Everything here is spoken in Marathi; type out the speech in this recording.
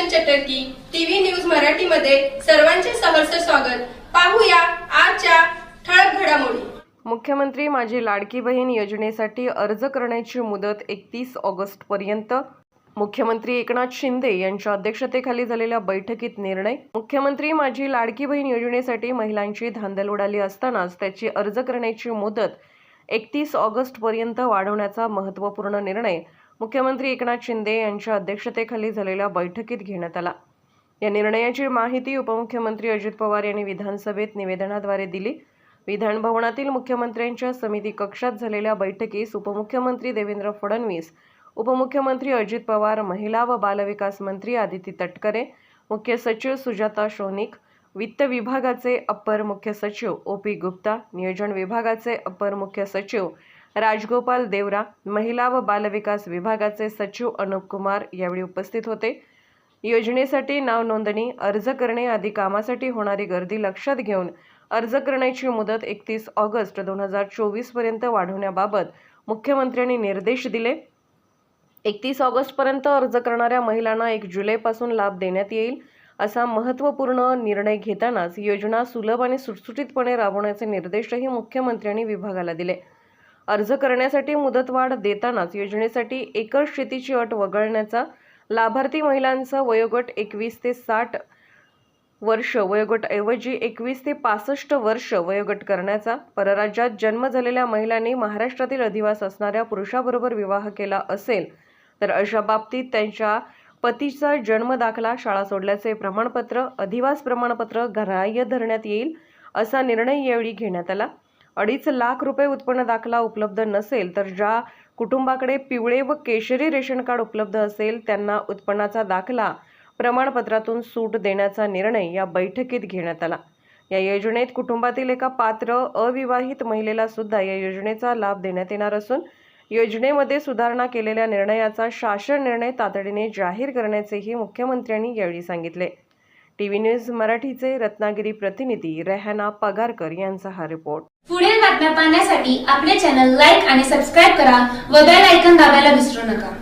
म्हटलं की टीव्ही न्यूज मराठीमध्ये सर्वांचे सहर्ष स्वागत. पाहूया आजच्या ठळक घडामोडी. मुख्यमंत्री माझी लाडकी बहीण योजनेसाठी अर्ज करण्याची मुदत एकतीस ऑगस्ट पर्यंत. मुख्यमंत्री एकनाथ शिंदे यांच्या अध्यक्षतेखाली झालेल्या बैठकीत निर्णय. मुख्यमंत्री माझी लाडकी बहीण योजनेसाठी महिलांची धांदल उडाली असतानाच त्याची अर्ज करण्याची मुदत एकतीस ऑगस्ट पर्यंत वाढवण्याचा महत्त्वपूर्ण निर्णय. मुख्यमंत्री एकनाथ शिंदे यांच्या अध्यक्षतेखाली झालेल्या बैठकीत घेण्यात आला. या निर्णयाची माहिती उपमुख्यमंत्री अजित पवार यांनी विधानसभेत निवेदनाद्वारे दिली. विधानभवनातील मुख्यमंत्र्यांच्या समिती कक्षात झालेल्या बैठकीस उपमुख्यमंत्री देवेंद्र फडणवीस उपमुख्यमंत्री अजित पवार महिला व बालविकास मंत्री आदिती तटकरे मुख्य सचिव सुजाता शोनिक वित्त विभागाचे अप्पर मुख्य सचिव ओ पी गुप्ता नियोजन विभागाचे अप्पर मुख्य सचिव राजगोपाल देवरा महिला व बालविकास विभागाचे सचिव अनुप कुमार यावेळी उपस्थित होते. योजनेसाठी नाव नोंदणी अर्ज करणे आदी कामासाठी होणारी गर्दी लक्षात घेऊन अर्ज करण्याची मुदत एकतीस ऑगस्ट दोन हजार चोवीसपर्यंत वाढवण्याबाबत मुख्यमंत्र्यांनी निर्देश दिले. एकतीस ऑगस्टपर्यंत अर्ज करणाऱ्या महिलांना एक जुलैपासून लाभ देण्यात येईल असा महत्त्वपूर्ण निर्णय घेतानाच योजना सुलभ आणि सुटसुटीतपणे राबवण्याचे निर्देशही मुख्यमंत्र्यांनी विभागाला दिले. अर्ज करण्यासाठी मुदतवाढ देतानाच योजनेसाठी एकर शेतीची अट वगळण्याचा लाभार्थी महिलांचा वयोगट एकवीस ते साठ वर्ष वयोगटऐवजी एकवीस ते पासष्ट वर्ष वयोगट करण्याचा परराज्यात जन्म झालेल्या महिलांनी महाराष्ट्रातील अधिवास असणाऱ्या पुरुषाबरोबर विवाह केला असेल तर अशा बाबतीत त्यांच्या पतीचा जन्म दाखला शाळा सोडल्याचे प्रमाणपत्र अधिवास प्रमाणपत्र ग्राह्य धरण्यात येईल असा निर्णय यावेळी घेण्यात आला. अडीच लाख रुपये उत्पन्न दाखला उपलब्ध नसेल तर ज्या कुटुंबाकडे पिवळे व केशरी रेशन कार्ड उपलब्ध असेल त्यांना उत्पन्नाचा दाखला प्रमाणपत्रातून सूट देण्याचा निर्णय या बैठकीत घेण्यात आला. या योजनेत कुटुंबातील एका पात्र अविवाहित महिलेला सुद्धा या योजनेचा लाभ देण्यात येणार असून योजनेमध्ये सुधारणा केलेल्या निर्णयाचा शासन निर्णय तातडीने जाहीर करण्याचेही मुख्यमंत्र्यांनी यावेळी सांगितले. टीव्ही न्यूज मराठीचे रत्नागिरी प्रतिनिधी रेहाना पगारकर यांचा हा रिपोर्ट. पुढील बातम्या पाहण्यासाठी आपले चॅनल लाईक आणि सबस्क्राईब करा व बेल ऐकून दाबायला विसरू नका.